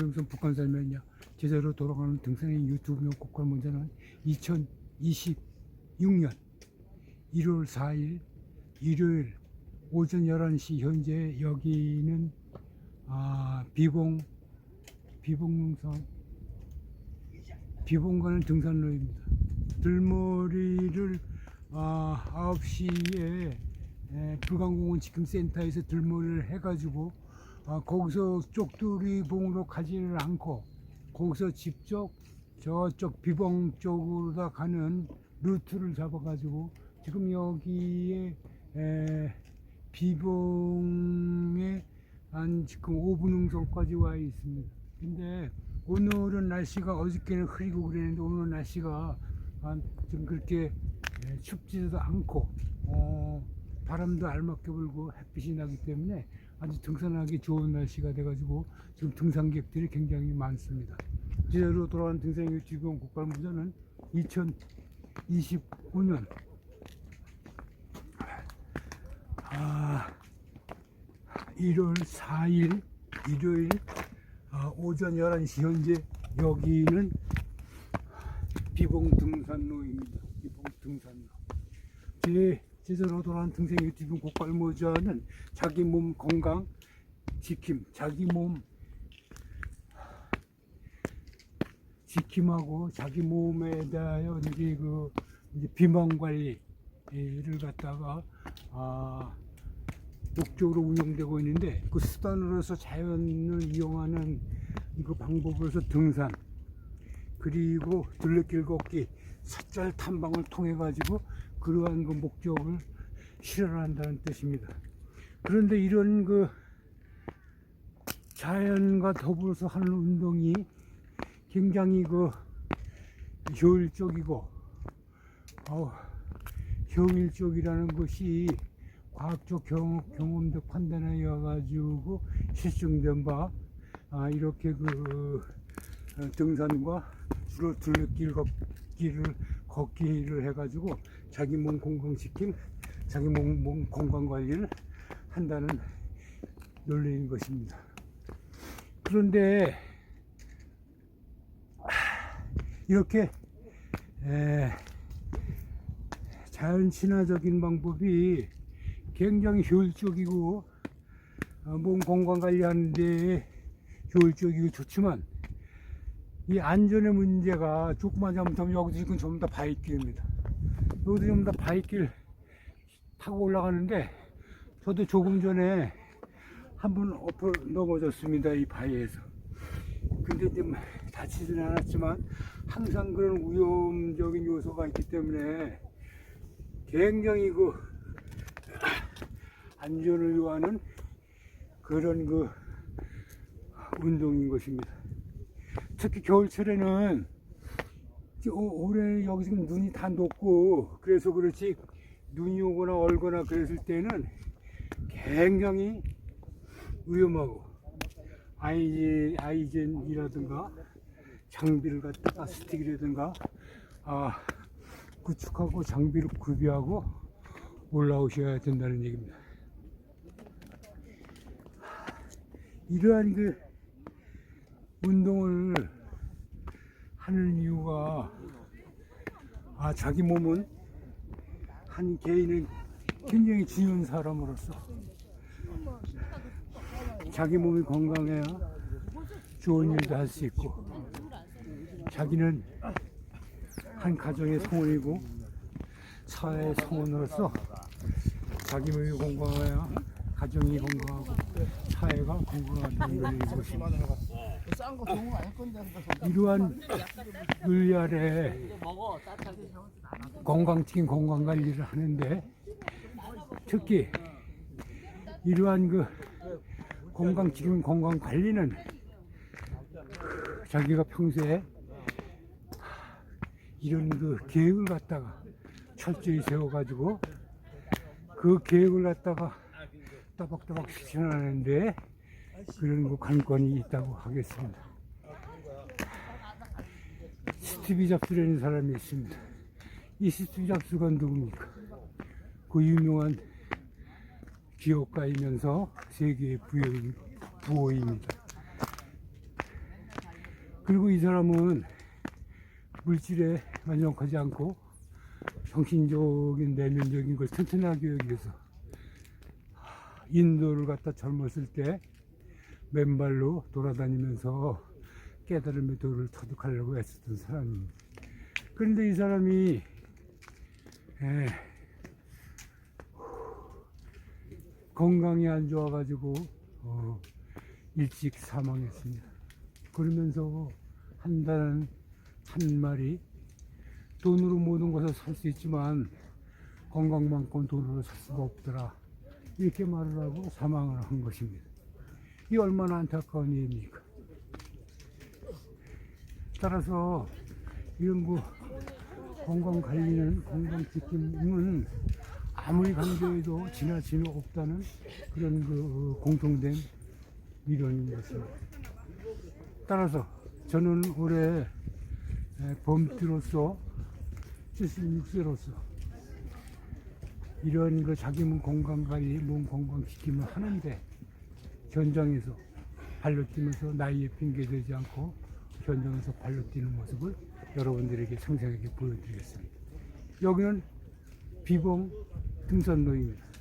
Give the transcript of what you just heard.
명성 북한 살면요 제대로 돌아가는 등산의 유튜브 곡과 문제는 2026년 1월 4일 일요일 오전 11시 현재 여기는 아, 비봉 비봉산 비봉 가는 등산로입니다. 들머리를 아, 9시에 에, 불광공원 지킴센터에서 들머리를 해가지고 아, 거기서 쪽두리 봉으로 가지를 않고 거기서 직접 저쪽 비봉 쪽으로 다 가는 루트를 잡아가지고 지금 여기에 에, 비봉에 한 지금 5분 응선까지 와 있습니다. 근데 오늘은 날씨가 어저께는 흐리고 그랬는데 오늘 날씨가 한좀 그렇게 에, 춥지도 않고 어, 바람도 알맞게 불고 햇빛이 나기 때문에 아주 등산하기 좋은 날씨가 돼가지고 지금 등산객들이 굉장히 많습니다. 제대로 돌아간 등산 유튜브 국발무전은 2025년 아, 1월 4일 일요일 아, 오전 11시 현재 여기는 비봉 등산로입니다. 비봉 등산로. 제 제대로 돌아간 등산 유튜브 고깔모자는 자기 몸 건강 지킴, 자기 몸 지킴하고 자기 몸에 대하여 이제 그 이제 비만 관리를 갖다가 아 목적으로 운영되고 있는데 그 수단으로서 자연을 이용하는 그 방법으로서 등산 그리고 둘레길 걷기 삿절 탐방을 통해 가지고 그러한 그 목적을 실현한다는 뜻입니다. 그런데 이런 그 자연과 더불어서 하는 운동이 굉장히 그 효율적이고 어, 효율적이라는 것이 과학적 경험, 경험적 판단에 의해 가지고 실증된 바 아, 이렇게 그 어, 등산과 주로 둘레길 걷기를 걷기를 해가지고 자기 몸 건강시킴, 자기 몸, 몸 건강 관리를 한다는 논리인 것입니다. 그런데 하, 이렇게 에, 자연 친화적인 방법이 굉장히 효율적이고 어, 몸 건강 관리하는데 효율적이고 좋지만 이 안전의 문제가 조금만 잘못하면 여기서 지금 전부 다 바위길입니다. 여기도 전부 다 바위길 타고 올라가는데 저도 조금 전에 한 번 엎어 넘어졌습니다. 이 바위에서. 근데 이제 뭐 다치지는 않았지만 항상 그런 위험적인 요소가 있기 때문에 굉장히 그 안전을 요하는 그런 그 운동인 것입니다. 특히 겨울철에는 올해 여기 지금 눈이 다 녹고 그래서 그렇지 눈이 오거나 얼거나 그랬을 때는 굉장히 위험하고 아이젠, 아이젠이라든가 장비를 갖다가 스틱이라든가 아, 구축하고 장비를 구비하고 올라오셔야 된다는 얘기입니다. 이러한 그 운동을 하는 이유가 아 자기 몸은 한 개인은 굉장히 중요한 사람으로서 자기 몸이 건강해야 좋은 일도 할 수 있고 자기는 한 가정의 성원이고 사회의 성원으로서 자기 몸이 건강해야 가정이 건강하고 사회가 건강하다는 것입니다. 싼거 좋은 거 아닐 건데. 이러한 논리 아래 먹어 따뜻하게. 건강적인 건강 관리를 하는데 특히 이러한 그 건강적인 건강 관리는 자기가 평소에 이런 그 계획을 갖다가 철저히 세워가지고 그 계획을 갖다가 따박따박 실천하는데 그런 그 관건이 있다고 하겠습니다. 스티비 잡스라는 사람이 있습니다. 이 스티브 잡스가 누굽니까? 그 유명한 기업가이면서 세계의 부여인, 부호입니다. 그리고 이 사람은 물질에 만족하지 않고 정신적인 내면적인 걸 튼튼하게 여기 위해서 인도를 갖다 젊었을 때 맨발로 돌아다니면서 깨달음의 도를 터득하려고 애썼던 사람입니다. 그런데 이 사람이 에, 건강이 안 좋아가지고 어, 일찍 사망했습니다. 그러면서 한다는 한 말이 돈으로 모든 것을 살 수 있지만 건강만큼 돈으로 살 수가 없더라. 이렇게 말을 하고 사망을 한 것입니다. 이 얼마나 안타까운 일입니까? 따라서 이런 거 건강 관리는 건강 지킴은 아무리 강조해도 지나치는 없다는 그런 그 공통된 이론인 것입니다. 따라서 저는 올해 에, 범띠로서 76세로서 이런 그 자기 몸 건강 관리, 몸 건강 지킴을 하는데 현장에서 발로 뛰면서 나이에 핑계대지 않고 현장에서 발로 뛰는 모습을 여러분들에게 상세하게 보여드리겠습니다. 여기는 비봉 등산로입니다.